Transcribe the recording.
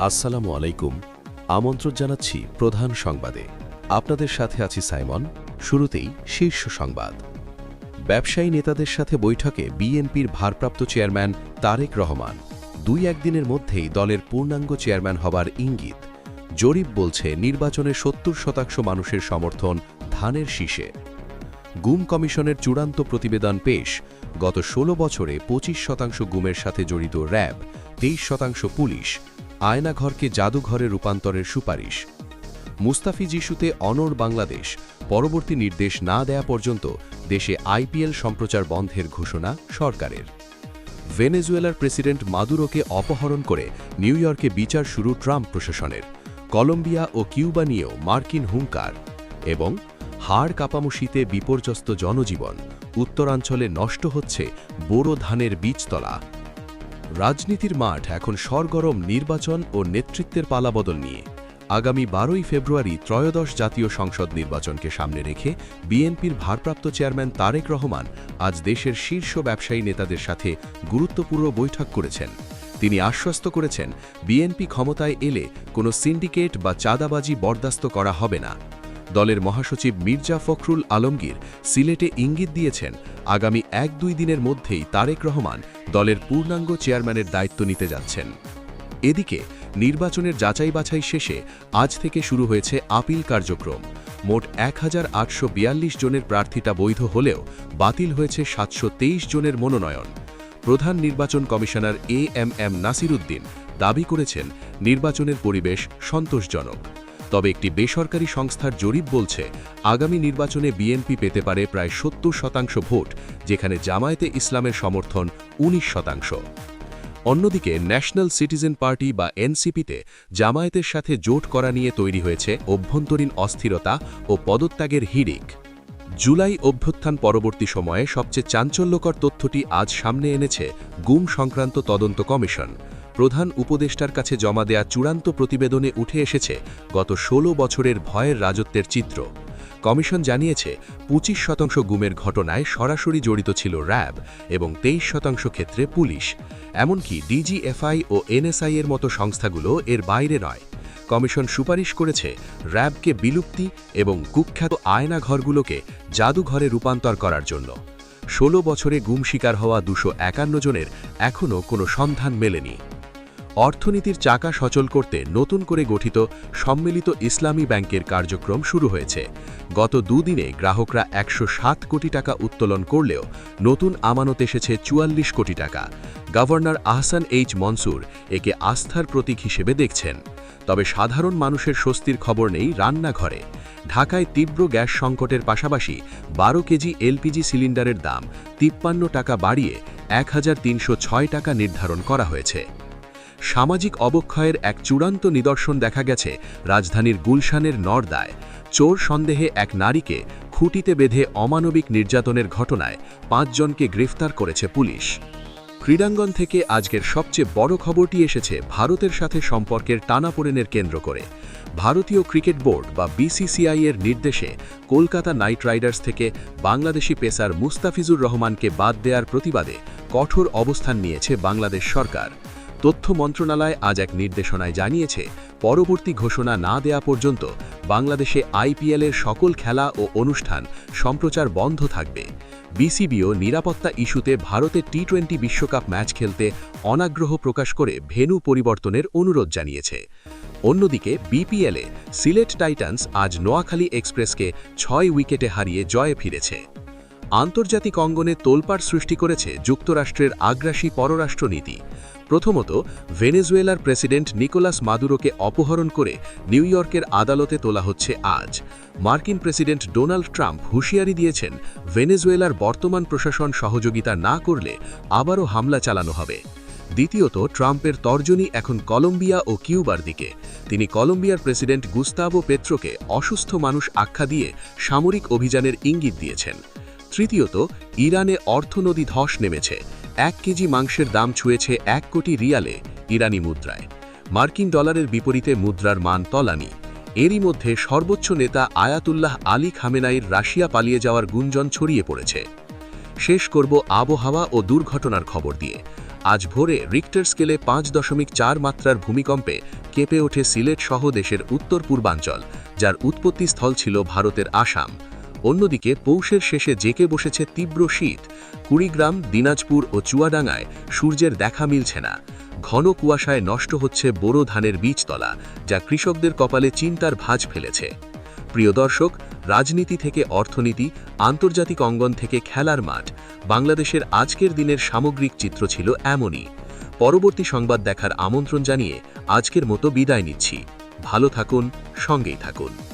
আসসালামু আলাইকুম। আমন্ত্রণ জানাচ্ছি প্রধান সংবাদে। আপনাদের সাথে আছি সাইমন। শুরুতেই শীর্ষ সংবাদ। ব্যবসায়ী নেতাদের সাথে বৈঠকে বিএনপির ভারপ্রাপ্ত চেয়ারম্যান তারেক রহমান। দুই একদিনের মধ্যেই দলের পূর্ণাঙ্গ চেয়ারম্যান হবার ইঙ্গিত। জরিপ বলছে, নির্বাচনে সত্তর শতাংশ মানুষের সমর্থন ধানের শীষে। গুম কমিশনের চূড়ান্ত প্রতিবেদন পেশ। গত ১৬ বছরে ২৫ শতাংশ গুমের সাথে জড়িত র্যাব, তেইশ শতাংশ পুলিশ। আয়নাঘরকে জাদুঘরে রূপান্তরের সুপারিশ। মুস্তাফিজ ইস্যুতে অনর বাংলাদেশ। পরবর্তী নির্দেশ না দেয়া পর্যন্ত দেশে আইপিএল সম্প্রচার বন্ধের ঘোষণা সরকারের। ভেনেজুয়েলার প্রেসিডেন্ট মাদুরোকে অপহরণ করে নিউ ইয়র্কে বিচার শুরু ট্রাম্প প্রশাসনের। কলম্বিয়া ও কিউবা নিয়েও মার্কিন হুঙ্কার এবং হাড় কাঁপামো শীতে বিপর্যস্ত জনজীবন। উত্তরাঞ্চলে নষ্ট হচ্ছে বোরো ধানের বীজতলা। রাজনীতির মাঠ এখন সরগরম নির্বাচন ও নেতৃত্বের পালাবদল নিয়ে। আগামী বারোই ফেব্রুয়ারি ত্রয়োদশ জাতীয় সংসদ নির্বাচনকে সামনে রেখে বিএনপির ভারপ্রাপ্ত চেয়ারম্যান তারেক রহমান আজ দেশের শীর্ষ ব্যবসায়ী নেতাদের সাথে গুরুত্বপূর্ণ বৈঠক করেছেন। তিনি আশ্বস্ত করেছেন, বিএনপি ক্ষমতায় এলে কোনো সিন্ডিকেট বা চাঁদাবাজি বরদাস্ত করা হবে না। দলের মহাসচিব মির্জা ফখরুল আলমগীর সিলেটে ইঙ্গিত দিয়েছেন, আগামী এক দুই দিনের মধ্যেই তারেক রহমান দলের পূর্ণাঙ্গ চেয়ারম্যানের দায়িত্ব নিতে যাচ্ছেন। এদিকে, নির্বাচনের যাচাই বাছাই শেষে আজ থেকে শুরু হয়েছে আপিল কার্যক্রম। মোট এক হাজার আটশো বিয়াল্লিশ জনের প্রার্থিতা বৈধ হলেও বাতিল হয়েছে সাতশো তেইশ জনের মনোনয়ন। প্রধান নির্বাচন commissioner A M M Nasir Uddin দাবি করেছেন, নির্বাচনের পরিবেশ সন্তোষজনক। তবে একটি বেসরকারি সংস্থার জরিপ বলছে, আগামী নির্বাচনে বিএনপি পেতে পারে প্রায় সত্তর শতাংশ ভোট, যেখানে জামায়াতে ইসলামের সমর্থন ১৯ শতাংশ। অন্যদিকে, ন্যাশনাল সিটিজেন পার্টি বা এনসিপিতে জামায়াতের সাথে জোট করা নিয়ে তৈরি হয়েছে অভ্যন্তরীণ অস্থিরতা ও পদত্যাগের হিড়িক। জুলাই অভ্যুত্থান পরবর্তী সময়ে সবচেয়ে চাঞ্চল্যকর তথ্যটি আজ সামনে এনেছে গুম সংক্রান্ত তদন্ত কমিশন। প্রধান উপদেষ্টার কাছে জমা দেয়া চূড়ান্ত প্রতিবেদনে উঠে এসেছে গত ১৬ বছরের ভয়ের রাজত্বের চিত্র। কমিশন জানিয়েছে, পঁচিশ শতাংশ গুমের ঘটনায় সরাসরি জড়িত ছিল র্যাব এবং তেইশ শতাংশ ক্ষেত্রে পুলিশ। এমনকি ডিজিএফআই ও এনএসআই এর মতো সংস্থাগুলো এর বাইরে নয়। কমিশন সুপারিশ করেছে, র্যাবকে বিলুপ্তি এবং কুখ্যাত আয়নাঘরগুলোকে জাদুঘরে রূপান্তর করার জন্য। ষোলো বছরে গুম শিকার হওয়া দুশো জনের এখনও কোনো সন্ধান মেলেনি। অর্থনীতির চাকা সচল করতে নতুন করে গঠিত সম্মিলিত ইসলামী ব্যাংকের কার্যক্রম শুরু হয়েছে। গত দুদিনে গ্রাহকরা একশো সাত কোটি টাকা উত্তোলন করলেও নতুন আমানত এসেছে চুয়াল্লিশ কোটি টাকা। গভর্নর আহসান এইচ মনসুর একে আস্থার প্রতীক হিসেবে দেখছেন। তবে সাধারণ মানুষের স্বস্তির খবর নেই রান্নাঘরে। ঢাকায় তীব্র গ্যাস সংকটের পাশাপাশি বারো কেজি এলপিজি সিলিন্ডারের দাম তিপ্পান্ন টাকা বাড়িয়ে এক হাজার তিনশো ছয় টাকা নির্ধারণ করা হয়েছে। সামাজিক অবক্ষয়ের এক চূড়ান্ত নিদর্শন দেখা গেছে রাজধানীর গুলশানের নর্দায়। চোর সন্দেহে এক নারীকে খুঁটিতে বেঁধে অমানবিক নির্যাতনের ঘটনায় পাঁচজনকে গ্রেফতার করেছে পুলিশ। ক্রীড়াঙ্গন থেকে আজকের সবচেয়ে বড় খবরটি এসেছে ভারতের সাথে সম্পর্কের টানাপোড়েনের কেন্দ্র করে। ভারতীয় ক্রিকেট বোর্ড বা বিসিসিআই এর নির্দেশে কলকাতা নাইট রাইডার্স থেকে বাংলাদেশি পেসার মুস্তাফিজুর রহমানকে বাদ দেওয়ার প্রতিবাদে কঠোর অবস্থান নিয়েছে বাংলাদেশ সরকার। তথ্য মন্ত্রণালয় আজ এক নির্দেশনায় জানিয়েছে, পরবর্তী ঘোষণা না দেয়া পর্যন্ত বাংলাদেশে আইপিএলের সকল খেলা ও অনুষ্ঠান সম্প্রচার বন্ধ থাকবে। বিসিবিও নিরাপত্তা ইস্যুতে ভারতে টি টোয়েন্টি বিশ্বকাপ ম্যাচ খেলতে অনাগ্রহ প্রকাশ করে ভেনু পরিবর্তনের অনুরোধ জানিয়েছে। অন্যদিকে, বিপিএলে সিলেট টাইটান্স আজ নোয়াখালী এক্সপ্রেসকে ছয় উইকেটে হারিয়ে জয়ে ফিরেছে। আন্তর্জাতিক অঙ্গনে তোলপাড় সৃষ্টি করেছে যুক্তরাষ্ট্রের আগ্রাসী পররাষ্ট্রনীতি। প্রথমত, ভেনেজুয়েলার প্রেসিডেন্ট নিকোলাস মাদুরোকে অপহরণ করে নিউ ইয়র্কের আদালতে তোলা হচ্ছে আজ। মার্কিন প্রেসিডেন্ট ডোনাল্ড ট্রাম্প হুঁশিয়ারি দিয়েছেন, ভেনেজুয়েলার বর্তমান প্রশাসন সহযোগিতা না করলে আবারও হামলা চালানো হবে। দ্বিতীয়ত, ট্রাম্পের তর্জনী এখন কলম্বিয়া ও কিউবার দিকে। তিনি কলম্বিয়ার প্রেসিডেন্ট গুস্তাবো পেত্রোকে অসুস্থ মানুষ আখ্যা দিয়ে সামরিক অভিযানের ইঙ্গিত দিয়েছেন। তৃতীয়ত, ইরানে অর্থনদী ধস নেমেছে। এক কেজি মাংসের দাম ছুঁয়েছে এক কোটি রিয়ালে ইরানি মুদ্রায়। মার্কিন ডলারের বিপরীতে মুদ্রার মান তলানি। এরই মধ্যে সর্বোচ্চ নেতা আয়াতুল্লাহ আলী খামেনাইর রাশিয়া পালিয়ে যাওয়ার গুঞ্জন ছড়িয়ে পড়েছে। শেষ করব আবহাওয়া ও দুর্ঘটনার খবর দিয়ে। আজ ভোরে রিক্টার স্কেলে পাঁচ দশমিক চার মাত্রার ভূমিকম্পে কেঁপে ওঠে সিলেট সহ দেশের উত্তর পূর্বাঞ্চল যার উৎপত্তিস্থল ছিল ভারতের আসাম। অন্যদিকে পৌষের শেষে জেকে বসেছে তীব্র শীত। কুড়িগ্রাম, দিনাজপুর ও চুয়াডাঙ্গায় সূর্যের দেখা মিলছে না। ঘন কুয়াশায় নষ্ট হচ্ছে বোরো ধানের বীজতলা, যা কৃষকদের কপালে চিন্তার ভাঁজ ফেলেছে। প্রিয় দর্শক, রাজনীতি থেকে অর্থনীতি, আন্তর্জাতিক অঙ্গন থেকে খেলার মাঠ, বাংলাদেশের আজকের দিনের সামগ্রিক চিত্র ছিল এমনই। পরবর্তী সংবাদ দেখার আমন্ত্রণ জানিয়ে আজকের মতো বিদায় নিচ্ছি। ভালো থাকুন, সঙ্গেই থাকুন।